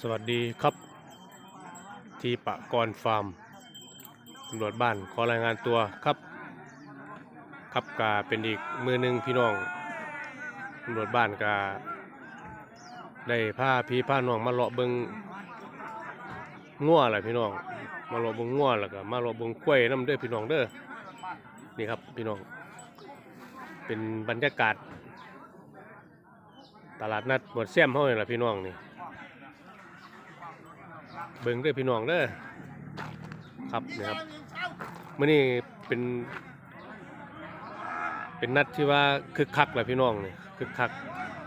สวัสดีครับ ทีปะกรฟาร์มตำรวจบ้านขอรายงานตัวครับ ครับกาเป็นอีกมือหนึ่งพี่น้องตำรวจบ้านกาได้ผ้าพี่ผ้าน้องมาเลาะเบิงง่วแหละพี่น้อง มาเลาะเบิงง่วแล้วก็มาเลาะเบิงกล้วยน้ำเด้อพี่น้องเด้อนี่ครับพี่น้อง เป็นบรรยากาศ ตลาดนัดหมดเสี้ยมเฮานี่แหละพี่น้องนี่ เบิ่งด้อพี่น้องเด้อครับนี่ครับมื้อนี้เป็น เป็นนัดที่ว่าคึกคักแหละพี่น้องเนี่ยคึกคัก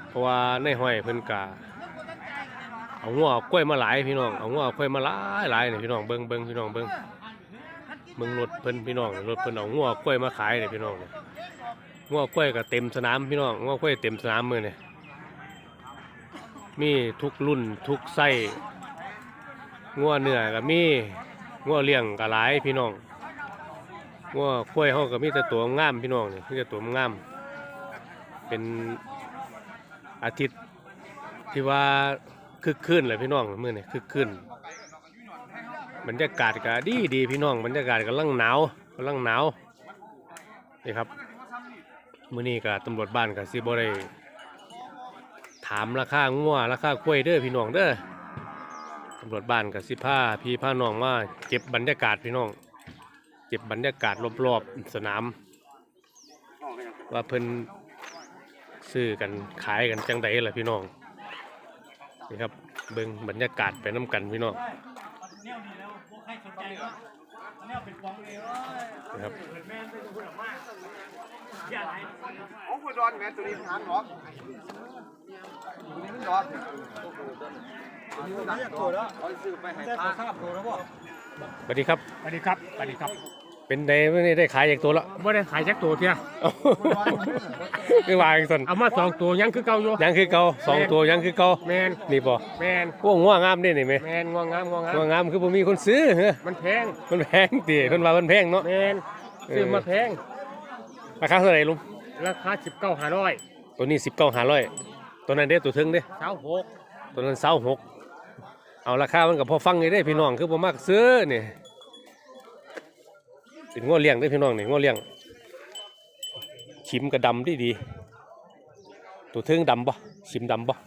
เพราะว่าในห้อยเพิ่นกะเอางัวเอากล้วยมาหลายพี่น้องเอางัวเอากล้วยมาหลายหลายเนี่ยพี่น้องเบิ่งเบิ่งพี่น้องเบิ่งเบิ่งรถเพิ่นพี่น้องรถเพิ่นเอางัวเอากล้วยมาขายเนี่ยพี่น้องนี่งัวกล้วยก็เต็มสนามพี่น้องงัวกล้วยเต็มสนามมื้อนี่ยมีทุกรุ่นทุกไส้ งัวเนื้อก็มีงัวเลี้ยงก็หลายพี่น้องงัวควายเฮาก็มีแต่ตัวงามพี่น้องนี่มีแต่ตัวงามเป็นอาทิตย์ที่ว่าคึกคืนเลยพี่น้องมื้อนี้คึกคืนบรรยากาศก็ดีดีพี่น้องบรรยากาศกำลังหนาวกำลังหนาวนี่ครับมื้อนี้ก็ตำรวจบ้านก็สิบ่ได้ถามราคางัวราคากล้วยเด้อพี่น้องเด้อ ตำรวจบ้านกับสิผ้าพี่ผ้าน้องว่าเก็บบรรยากาศพี่น้อง เก็บบรรยากาศรอบๆสนาม ว่าเพิ่นซื้อกันขายกันจังใดล่ะพี่น้องนี่ครับเบิ่งบรรยากาศไปน้กันพี่น้องนะครับโอ้โหดอนแม่ตัวนี้ทานหรอกดอนเอาซื้อไปให้ป้า สวัสดีครับ สวัสดีครับสวัสดีครับเป็นไดไม่ได้ขายอย่างตัวละไม่ได้ขายแจ็คตัวเทียคือวาจังสันเอามาสองตัวยังคือเก่าอยู่ยังคือเก่าสองตัวยังคือเก่าแมนนี่บ่แมนพวกง่วงงามนี่นี่ไหมแมนงวงงามงวงงามง่วงงามคือบ่มีคนซื้อเหรอมันแพงมันแพงตีเพิ่นว่ามันแพงเนาะแมนซื้อมาแพงราคาเท่าไหร่ลุงราคาสิบเก้าห้าร้อยตัวนี้สิบเก้าหาร้อยตัวนั้นเด้ตัวถึงเด้เช้าหกตัวนั้นเศร้าหก เอาราคามันกับพอฟังอยู่ได้พี่น้องคือผมมักซื้อนี่เป็นง้อเลี้ยงได้พี่น้องนี่ง้อเลี้ยงชิมกระดำดีดีตัวถึงดำปะชิมดำปะ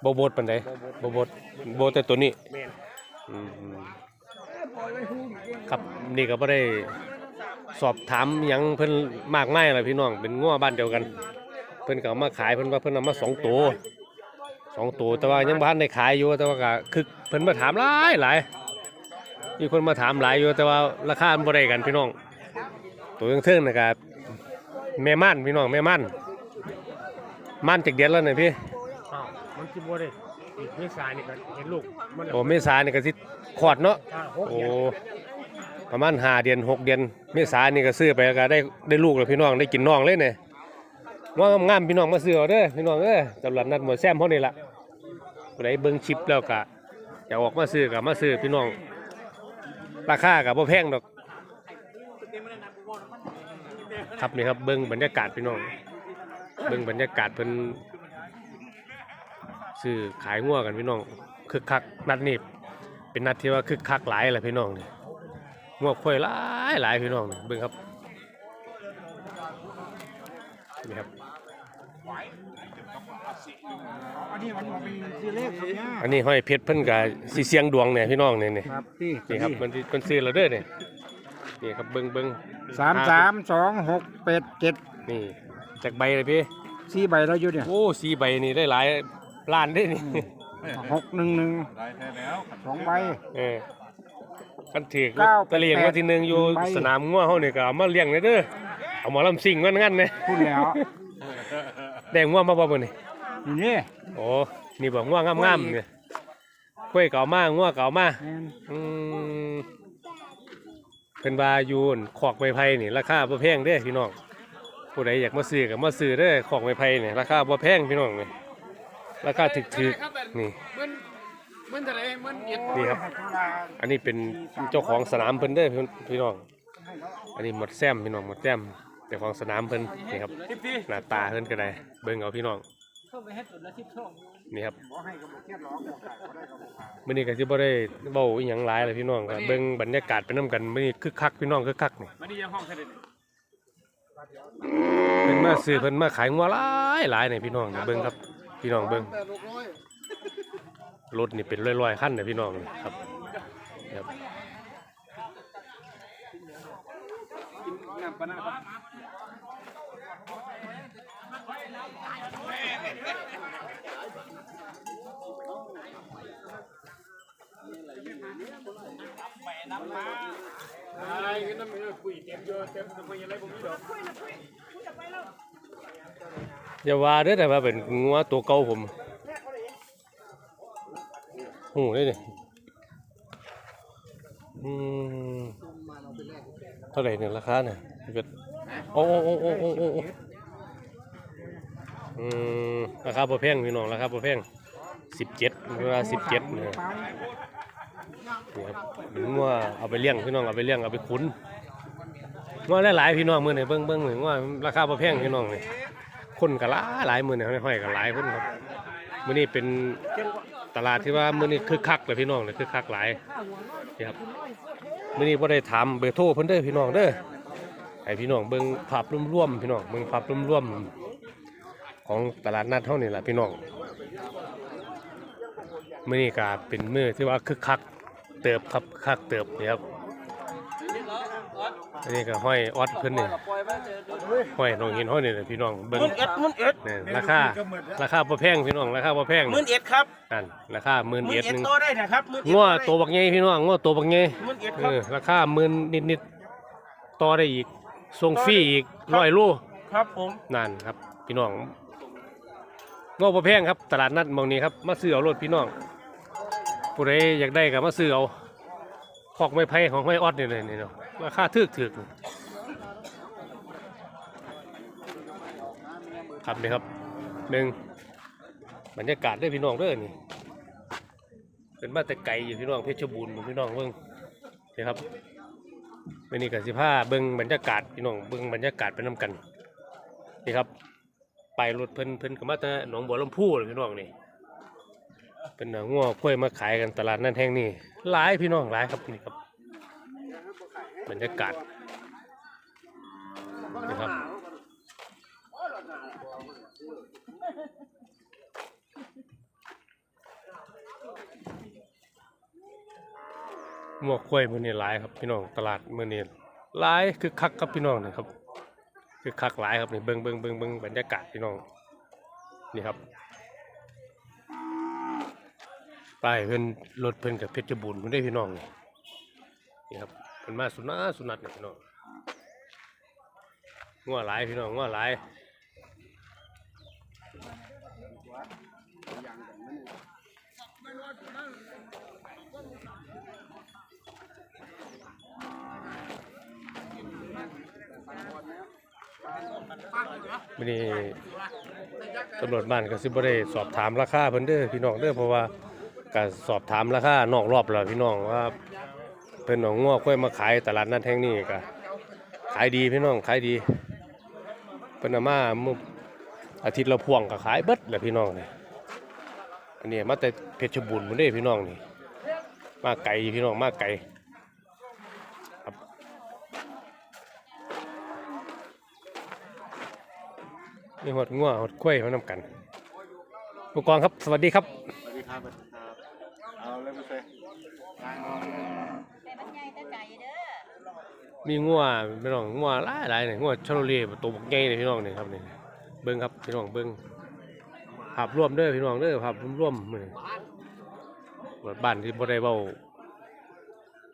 โบโบดปันใดโบโบดโบแต่ตัวนี้ครับนี่ก็ไม่ได้สอบถามยังเพิ่นมากไมายเลยพี่น้องเป็นง้อบ้านเดียวกัน เพิ่นก็เอามาขายเพิ่นว่าเพิ่นเอามาสองตัว สองตัวแต่ว่ายังบ้านได้ขายอยู่แต่ว่าก็คือเพิ่นมาถามหลายหลายมีคนมาถามหลายอยู่แต่ว่าราคามันบ่ได้กันพี่น้อง ตัวเทิงๆนะครับแม่ม่านพี่น้องแม่ม่านม่านจากเดือนแล้วเนี่ยพี่อ้าวมันจิบวได้อีกนิสานี่ก็เห็นลูกมันโอ้เมษานี่ก็สิขอดเนาะห้าหกโอ้เดือนประมาณห้าเดือนหกเดือนเมษานี่ก็ซื้อไปก็ได้ได้ลูกแล้วพี่น้องได้กินน้องเลยเนี่ย ว่างามพี่น้องมาซื้อเด้อพี่น้องเอ้ยตลาดนัดหมดแซมเฮานี่ล่ะผู้ใดเบิ่งชิปแล้วก็อยากออกมาซื้อก็มาซื้อพี่น้อง ราคาก็บ่แพงดอก ครับนี่ครับเบิ่งบรรยากาศพี่น้อง เบิ่งบรรยากาศเพิ่นซื้อขายงัวกันพี่น้องคึกคักนัดนี้เป็นนัดที่ว่าคึกคักหลายแหละพี่น้องนี่งัวควายหลายหลายพี่น้องเบิ่งครับนี่ครับ อันนี้มันเป็นซื้อเลขครับเนี่ยอันนี้ห้อยเพชรเพิ่นกับสีเสียงดวงเนี่ยพี่น้องเนี่ยนี่ครับที่นี่ครับมันมันซื้อแล้วเด้อเนี่ยนี่ครับเบิ่งเบิ่งสามสามสองหกเป็ดเจ็ดนี่จากใบเลยพี่สี่ใบเราอยู่เนี่ยโอ้สีใบนี่ได้หลายล้านได้นี่หกหนึ่งหนึ่งสองใบเออกันถือเก้าตะเลียงวันที่หนึ่งอยู่ใบสนามงัวเฮานี่ก็เอามาเลี้ยงเลยเด้อเอาหมอลำซิ่งงั้นงั้นๆเนี่ยพูดแล้วแดงงัวมาบ่มื้อนี่อยู่ นี่โอ้นี่บ่งัวงามๆเนี่ยกล้วยเก่ามางัวเก่ามาแม่นอืมเป็นว่าอยู่อั่นขอกไม้ไผ่นี่ราคาบ่แพงเด้พี่น้องผู้ใดอยากมาซื้อก็มาซื้อเด้อขอกไม้ไผ่นี่ราคาบ่แพงพี่น้องนี่ราคาถูกๆนี่ มันมันอะไรมันเอ็ดนี่ครับ อันนี้เป็นเจ้าของสนามเพิ่นเด้อพี่พี่น้อง อันนี้หมดแซมพี่น้องหมดแซมเจ้าของสนามเพิ่นนี่ครับหน้าตาเพิ่นก็ได้เบิ่งเอาพี่น้อง นี่ครับบ่ให้ก็บ่เครียดหรอกบ่ได้บ่ได้ก็บ่ขาดมื้อนี้ก็สิบ่ได้เว้าอีหยังหลายเลยพี่น้องก็เบิ่งบรรยากาศไปนํกันมื้อนี้คึกคักพี่น้องคึกคักนี่มันนี่ยังห้องเสด็จเพิ่นมาซื้อเพิ่นมาขายงัวหลายหลายนี่พี่น้องนี่เบิ่งครับ พี่น้องเบิ่งแต่ลูกน้อยรถนี่เป็นร้อยๆคันน่ะพี่น้องนี่ครับครับน้ำปะนะอะ ไรกันนั่นมันคุยเต็มเยอะเต็มทำไมอะไรผมไม่ดอกอย่าว่าเด้อแต่ว่าเป็นงัวตัวเก่าผมโอ้ยนี่อืมเท่าไหร่เนี่ยราคาเนี่ยเกิดโอ้โอ้โอ้โอ้โอ้โอ้อืมราคาบ่แพงพี่น้องราคาบ่แพงสิบเจ็ดเวลาสิบเจ็ดเนี่ย นี่ครับเป็นงัวเอาไปเลี้ยงพี่น้องเอาไปเลี้ยงเอาไปขุนงัวหลายๆพี่น้องมื้อนี้เบิ่งเบิ่งนี่งัวราคาบ่แพงพี่น้องนี่คนก็หลาหลายมื้อนี่ห้อยก็หลายคนครับมือนี้เป็นตลาดที่ว่ามือนี้คึกคักเลยพี่น้องเลยคึกคักหลายนี่ครับมือนี้บ่ได้ถามเบอร์โทรเพิ่นเด้อพี่น้องเด้อให้พี่น้องเบิ่งภาพรวมๆพี่น้องเบิ่งภาพรวมๆของตลาดนัดเฮานี่ล่ะพี่น้องมื้อนี้ก็เป็นมือที่ว่าคึกคัก เติบครับคักเติบนี่ครับอันนี้ก็ห้อยออดเพิ่นนี่ห้อยน้องหินห้อยนี่แหละพี่น้องเบิ่งหมื่นเอ็ดหมื่นเอ็ดนี่ราคาราคาบ่แพงพี่น้องราคาบ่แพงหมื่นเอ็ดครับนั่นราคาหมื่นหมื่เอ็นดเอ็ดหนึงโตได้นะครับหมื่นเอ็ดง้อได้ตัวบักใหญ่พี่น้องง้อตัวบักใหญ่หมื่นเอ็ดเอครับ อราคาหมื่นนิดๆต่อได้อีกส่งฟรีอีกร้อยโลครับผมนั่นครับ พี่น้องง้อบ่แพงครับ ตลาดนัดหมองนี้ครับมาซื้อเอารถพี่น้อง ผู้ใดอยากได้ก็มาซื้อเอาคอกไม้ไผ่ของห้อยอดนี่เลยนี่เนาะราคาถึกถึกครับนี่ครับหนึ่งบรรยากาศเด้พี่น้องเด้อนี่เป็นมาแต่ไกลอยู่พี่น้องเพชรบูรณ์พี่น้องเบิ่งนี่ครับวันนี้กับสิผ้าเบิ่งบรรยากาศพี่น้องเบิ่งบรรยากาศไปนํกันนี่ครับไปรถเพิ่นเพิ่นก็มาแต่หนองบัวลำพูเลยพี่น้องนี่ เป็นหนังงัวกล้วยมาขายกันตลาดนั่นแห่งนี้หลายพี่น้องหลายครับนี่ครับบรรยากาศนี่ครับงัวกล้วยมือนี้หลายครับพี่น้องตลาดมือนี้หลายคือคักครับพี่น้องนี่ครับคือคักหลายครับนี่เบิงเบิงเบิงเบิงบรรยากาศพี่น้องนี่ครับ ป้ายเพิ่นรถเพิ่นกับเพชรบุญเพิ่นได้พี่น้องนี่นี่ครับเพิ่นมาสุนัขสุนัขนี่พี่น้องงัวหลายพี่น้องงัวหลายมื้อนี้ตำรวจบ้านก็สิบ่ได้สอบถามราคาเพิ่นเด้อพี่น้องเด้อเพราะว่า ก็สอบถามราคานอกรอบแล้วพี่น้องว่าเพิ่นเอางัวค่อยมาขายตลาดนัดแห่งนี้ก็ขายดีพี่น้องขายดีเพิ่นเอามามื้ออาทิตย์ละพวงก็ขายเบิดแหละพี่น้องนี่อันนี้มาแต่เพชรบูรณ์พุ่นเด้พี่น้องนี่มาไกลพี่น้องมาไกลครับมีหดงัวหดกล้วยมานำกันผู้กองครับสวัสดีครับสวัสดีครับ เอาเลยมาเซ่ทางนอนแต่มันใหญ่แต่ใจเด้อมีงัวพี่น้องงัวหลายหลายเนี่ยงัวชาโลเล่ตัวบักใหญ่เลยพี่น้องนี่ครับนี่เบิ้งครับพี่น้องเบิ้งภาพรวมเด้อพี่น้องเด้อภาพรวมๆมื้อนี้ว่าบ้านที่บ่ได้เว้า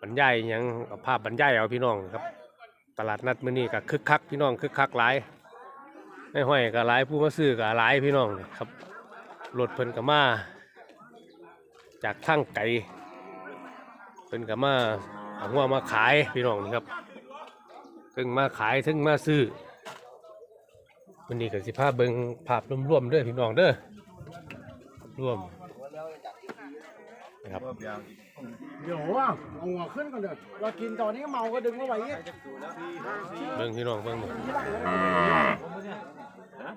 บรรยายหยังเอาภาพบรรยายเอาพี่น้องครับ ตลาดนัดมื้อนี้ก็คึกคักพี่น้องคึกคักหลายในห้อยก็หลายผู้มาซื้อก็หลายพี่น้องครับรถเพิ่นก็มา จากทางไกลเพิ่นก็มาเอาหัวมาขายพี่น้องนี่ครับถึงมาขายถึงมาซื้อวันนี้ก็สิพาเบิ่งภาพรวมๆเด้อพี่น้องเด้อรวมนะครับเดี๋ยวว่าเอาหัวขึ้นก่อนเด้อเรากินตอนนี้เมาก็ดึงเอาไว้เนี่ยเบิ่งพี่น้องเบิ่งนี่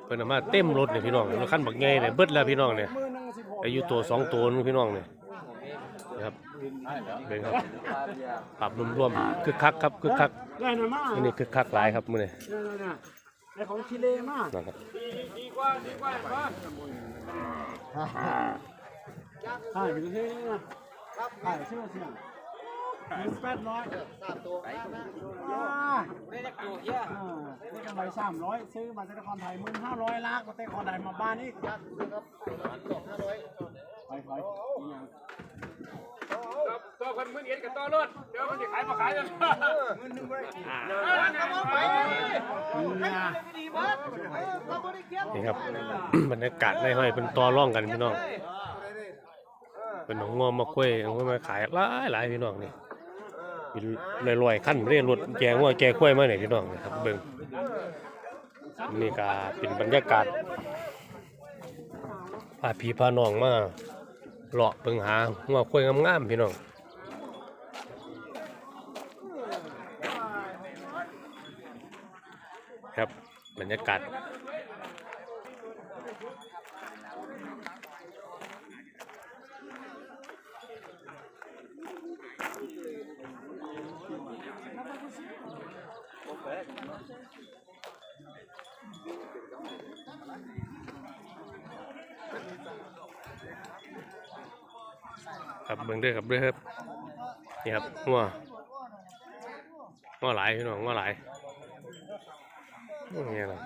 เพิ่นเอามาเต็มรถนี่พี่น้องรถคันบักใหญ่เนี่ยเบิดแล้วพี่น้องเนี่ยมือหนึ่งสิบหกอายุตัวสองตัวนึงพี่น้องนี่ นะครับเบิ่งครับปรับรวมๆคึกคักครับคึกคักได้นะมาอันนี้คึกคักหลายครับมื้อนี้นั่นน่ะไอ้ของชิเลมานะครับใช่เป็นเท่นะใช่เชื่อเชื่อหนึ่งแปดร้อยสามตัวไม่ได้ตัวเยอะได้กำไรสามร้อยซื้อมาจากนครไทยหมื่นห้าร้อยล้านก็เตะคอนไทยมาบ้านนี่ไปไป คนมื้อเย็นกับตัวรถเดี๋ยวมันจะขายมาขายเลยนี่ครับ บรรยากาศในห้อยเป็นต่อร่องกันพี่น้องเป็นหนองงอมาคุยเอามาขายหลายหลายพี่น้องนี่เป็นลอยๆขั้นเรียรถแกงว่าแกกล้วยมาเนี่ยพี่น้องนะครับเบิ่งนี่ก็เป็นบรรยากาศพาพี่พาน้องมาเลาะเบิ่งหาหัวคุยงามๆพี่น้อง ครับ บรรยากาศครับเบิ่งด้อครับด้อครับ นี่ครับงัวงัวหลายพี่น้องงัวหลาย นี่ล่ะ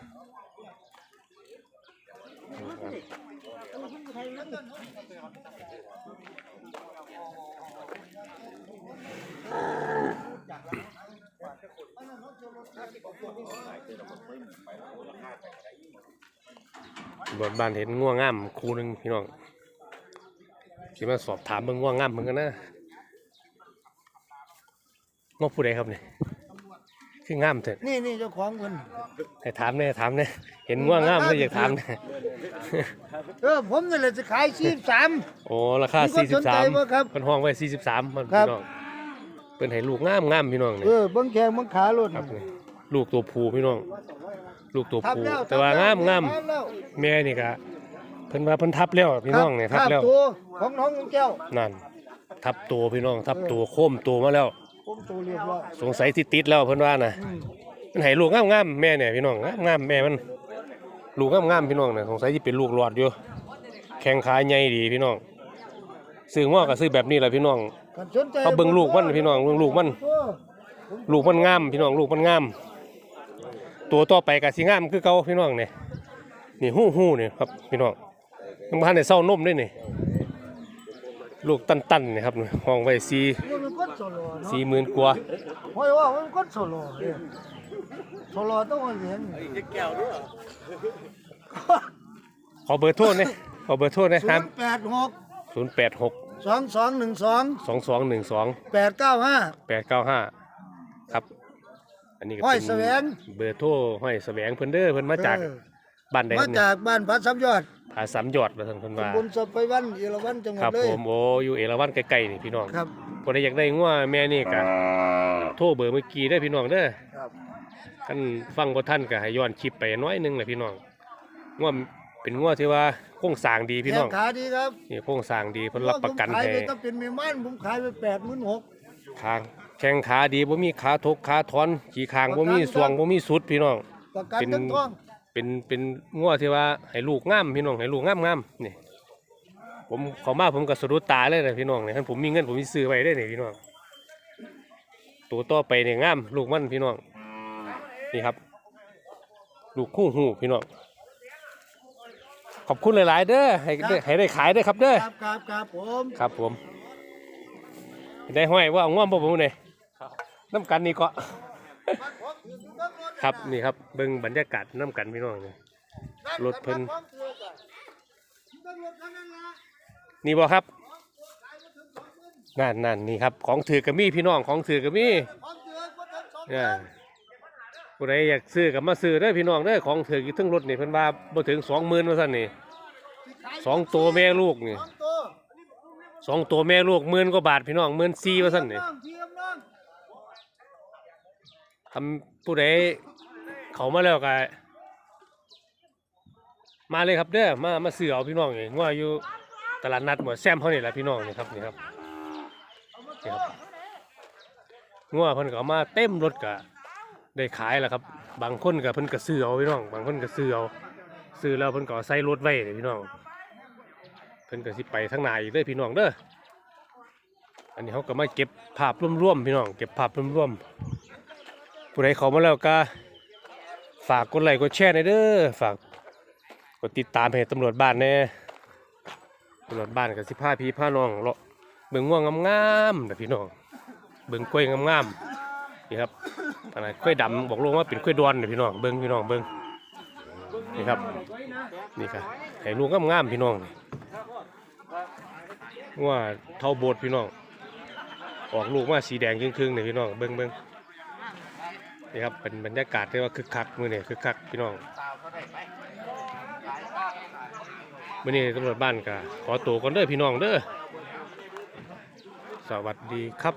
บนบ้านเห็นงัวงามคู่หนึ่งพี่น้องสิดมาสอบถามเบิ่งว่างามเหมือนกันนะงอผู้ใดครับเนี่ย คืองามเถอะนี่นี่เจ้าของคนให้ถามเนี่ยถามเนี่ยเห็นว่างามเลยอยากถามเนี่ยเออผมนี่แหละจะขายชีพสาม โอ้ราคามีคนสนใจบ่ครับ43เพิ่นห้องไว้43มันครัพี่บ น้องเพิ่นให้ลูกงามงามพี่น้องนี่เออเบิ้งแขงเบิ้งขาหลุดครับนี่ลูกตัวผู้พี่น้อง ลูกตัวทับผู้แล้วแต่ว่างามงามทับแล้วแม่นี่ก็เพิ่นว่าเพิ่นทับแล้วพี่น้องเนี่ยทับแล้ว ตัวของน้องของแก้วนั่น ทับตัวพี่น้องทับตัวโค้มตัวมาแล้ว ผมตัวเรียบร้อยสงสัยที่ติดแล้วเพิ่นว่าน่ะอืมมันให้ลูกงามๆแม่เนี่ยพี่น้องงามๆแม่มันลูกงามๆพี่น้องเนี่ยสงสัยที่เป็นลูกหลอดอยู่ แข้งขาใหญ่ดีพี่น้องซื้อง้อก็ซื้อแบบนี้แหละพี่น้องกันสนใจเขาเบิ่งลูกมันพี่น้องเบิ่งลูกมันตัวลูกมันงามพี่น้องลูกมันงามตัวต่อไปก็สิงามคือเก่าพี่น้องเนี่ยนี่หู้หู้นี่ครับพี่น้องยังบ่ทันได้เศร้านมด้วยนี่ลูกตันๆนี่ครับห้องไว้สี่ สี่หมื่นกว่าห้อยว่ามันเป็นคนโซโลเนี่ยโซโลต้องมาเรียนขอเบอร์โทรนี่ขอเบอร์โทรนะศูครับนย์แปดหกศูนย์แปดหกสองสองหนึ่งสองสองสองหนึ่งสองแปดเก้าห้า แปดเก้าห้าครับ อันนี้ก็ห้อยเป็นแสวง เบอร์โทรห้อยแสวงเพิ่นเด้อเพิ่นมาจากบ้านใดคมารับเนี่ยจากบ้านพัดสามยอดผาสามยอดว่าซั่นเพิ่นว่า ตำบลสับไปวันเอราวันจังหวัครัดบเลยผมโอ้อยู่เอราวัณใกล้ๆนี่พี่น้อง ครับ บ่ได้อยากได้งัวแม่นี่ก็โทรเบอร์เมื่อกี้ได้อพี่น้องเด้อครับคันฟังบ่ทันก็ให้ย้อนคลิปไปน้อยหนึงแหละพี่น้องงัวเป็นงัวที่ว่าโครงสร้างดีพี่น้องแขขาดีครับนี่โครงสร้างดีเพิ่นรับประกันผมขายให้ไปต้องเป็นเมมันผมขายไปแปดหมื่นหกทางแข้งขาดีบ่มีขาทกขาถอนขี่คางบ่มีสวงบ่มีสุดพี่น้อง ประกันเป็น ทั้งท้องเป็นเป็นงัวที่ว่าให้ลูกงามพี่น้องให้ลูกงามงามนี่ ผมเขามาผมก็สะดุดตาเลยนะพี่น้องนี่คันผมมีเงินผมมีซื้อไว้ได้นี่พี่น้องตัวต่อไปเนี่ยงามลูกมันพี่น้องนี่ครับ ลูกคู่หูพี่น้องขอบคุณหลาย ๆ เด้อให้ได้ให้ได้ขายเด้อครับเด้อครับครับครับผมครับผมได้ห้อยว่าเอาง่วมบ่ผมเนี่ยน้ำกันนี่ก็ครับนี่ครับเบิ่งบรรยากาศน้ำกันพี่น้องนี่รถเพิ่น นี่บ่ครับนั่นนั่นนี่ครับของถือกระมี่พี่น้องของถือกระมี่เนี่ยผู้ใดอยากซื้อกับมาซื้อเด้อพี่น้องเด้อของถืออยู่ทั้งรถนี่เพิ่นว่าบ่ถึงสองหมื่นว่าซั่นนี่สองตัวแม่ลูกนี่สองตัวสองตัวแม่ลูกหมื่นกว่าบาทพี่น้องหมื่นสี่ว่าซั่นนี่น้องเทียมน้องทำผู้ใดเขามาแล้วก็มาเลยครับเด้อมามาซื้อเอาพี่น้องนี่งัวอยู่ ตลาดนัดหมดแซมเขานี่แหละพี่น้องนี่ครับนี่ครับนี่ครับงัวเพิ่นก็เอมาเต็มรถก็ได้ขายแล้วครับ บางคนก็เพิ่นก็ซื้อเอาพี่น้อง บางคนก็ซื้อเอาซื้อแล้วเพิ่นก็ใส่รถไว้เลยพี่น้อง เพิ่นก็สิไปทางหน้าอีกเด้อพี่น้องเด้อ อันนี้เขาก็มาเก็บภาพร่วมๆพี่น้อง เก็บภาพร่วมๆผู้ใดเขามาแล้วก็ฝากกดไลค์กดแชร์หน่อยเด้อ ฝากกดติดตามเพจตำรวจบ้านแน่ รวจบ้านกับสิพาพี่พาน้องเลาะเบิ่งง่วงงามๆนะพี่น้องเบิ่งกล้วยงามๆนี่ครับอันนั้นกล้วยดำบอกลงว่าเป็นกล้วยดอนนะพี่น้องเบิ่งพี่น้องเบิ่งนี่ครับนี่ครับให้ลูกงามๆพี่น้องนี่ว่าเท่าโบดพี่น้องออกลูกมาสีแดงครึ่งๆนี่พี่น้องเบิ่งเบิ่งนี่ครับเป็นบรรยากาศที่ว่าคึกคักมื้อนี้คึกคักพี่น้อง มื้อนี้ตำรวจบ้านกะขอตัวก่อนเด้อพี่น้องเด้อสวัสดีครับ